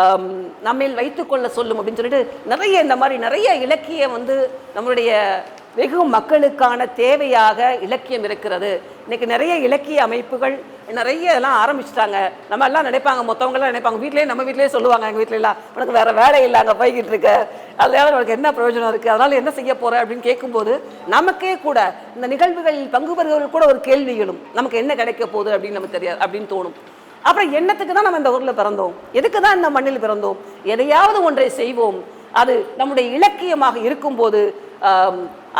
ஆம், நம்மில் வைத்துக்கொள்ள சொல்லும் அப்படின்னு சொல்லிட்டு நிறைய இந்த மாதிரி நிறைய இலக்கியம் வந்து நம்மளுடைய வெகு மக்களுக்கான தேவையாக இலக்கியம் இருக்கிறது. இன்றைக்கி நிறைய இலக்கிய அமைப்புகள் நிறைய எல்லாம் ஆரம்பிச்சிட்டாங்க. நம்ம எல்லாம் நினைப்பாங்க மொத்தவங்கள்லாம் நினைப்பாங்க வீட்லேயே நம்ம வீட்லேயே சொல்லுவாங்க எங்கள் வீட்ல எல்லாம் உனக்கு வேறு வேலை இல்லை அங்கே போய்கிட்டு இருக்க. அதனால உனக்கு என்ன பிரயோஜனம் இருக்குது அதனால் என்ன செய்ய போகிற அப்படின்னு கேட்கும்போது நமக்கே கூட இந்த நிகழ்வுகளில் பங்கு பெறுபவர்கள் கூட ஒரு கேள்வி எழும். நமக்கு என்ன கிடைக்க போகுது அப்படின்னு நமக்கு தெரியாது அப்படின்னு தோணும். அப்புறம் என்னத்துக்கு தான் நம்ம இந்த ஊரில் பிறந்தோம்? எதுக்கு தான் இந்த மண்ணில் பிறந்தோம்? எதையாவது ஒன்றை செய்வோம். அது நம்முடைய இலக்கியமாக இருக்கும்போது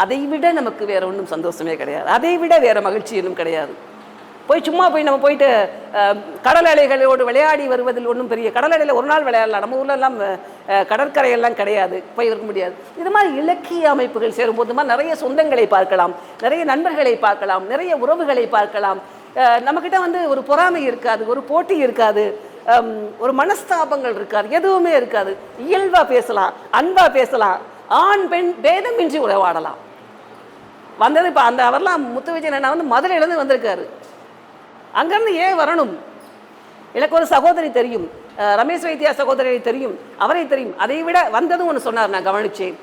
அதை விட நமக்கு வேற ஒன்றும் சந்தோஷமே கிடையாது. அதை விட வேற மகிழ்ச்சி இன்னும் கிடையாது. போய் சும்மா போய் நம்ம போயிட்டு கடல் அலைகளோடு விளையாடி வருவதில் ஒன்றும் பெரிய கடல் அலையில் ஒரு நாள் விளையாடலாம். நம்ம ஊர்லலாம் கடற்கரையெல்லாம் கிடையாது. போய் இருக்க முடியாது. இது மாதிரி இலக்கிய அமைப்புகள் சேரும்போது மாதிரி நிறைய சொந்தங்களை பார்க்கலாம். நிறைய நண்பர்களை பார்க்கலாம். நிறைய உறவுகளை பார்க்கலாம். நம்மக்கிட்ட வந்து ஒரு பொறாமை இருக்காது ஒரு போட்டி இருக்காது ஒரு மனஸ்தாபங்கள் இருக்காது எதுவுமே இருக்காது. இயல்பாக பேசலாம் அன்பாக பேசலாம் ஆண் பெண் பேதமின்றி உறவாடலாம். வந்தது இப்போ அந்த அவர்லாம் முத்து விஜய் அண்ணா வந்து மதுரையிலேருந்து வந்திருக்காரு. அங்கேருந்து ஏன் வரணும்? எனக்கு ஒரு சகோதரி தெரியும். ரமேஷ் வைத்தியா சகோதரியை தெரியும் அவரை தெரியும். அதை விட வந்ததும் ஒன்று சொன்னார் நான் கவனிச்சேன்.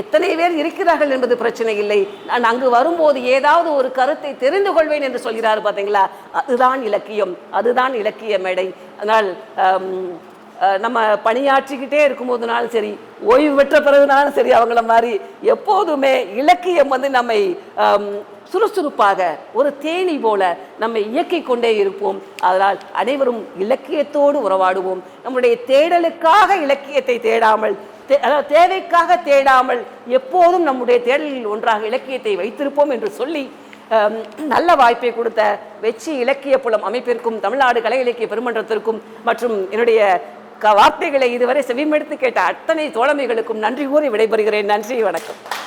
எத்தனை பேர் இருக்கிறார்கள் என்பது பிரச்சனை இல்லை. நான் அங்கு வரும்போது ஏதாவது ஒரு கருத்தை தெரிந்து கொள்வேன் என்று சொல்கிறார் பார்த்தீங்களா? அதுதான் இலக்கியம். அதுதான் இலக்கிய மேடை. அதனால் நம்ம பணியாற்றிக்கிட்டே இருக்கும்போதுனாலும் சரி ஓய்வு பெற்ற பிறகுனாலும் சரி அவங்கள மாதிரி எப்போதுமே இலக்கியம் வந்து நம்மை சுறுசுறுப்பாக ஒரு தேனி போல நம்மை இயக்கிக் கொண்டே இருப்போம். அதனால் அனைவரும் இலக்கியத்தோடு உறவாடுவோம். நம்முடைய தேடலுக்காக இலக்கியத்தை தேடாமல் அதாவது தேவைக்காக தேடாமல் எப்போதும் நம்முடைய தேடலில் ஒன்றாக இலக்கியத்தை வைத்திருப்போம் என்று சொல்லி நல்ல வாய்ப்பை கொடுத்த வெச்சி இலக்கிய புலம் அமைப்பிற்கும் தமிழ்நாடு கலை இலக்கிய பெருமன்றத்திற்கும் மற்றும் என்னுடைய க- வார்த்தைகளை இதுவரை செவிமெடுத்து கேட்ட அத்தனை தோழமைகளுக்கும் நன்றி கூறி விடைபெறுகிறேன். நன்றி வணக்கம்.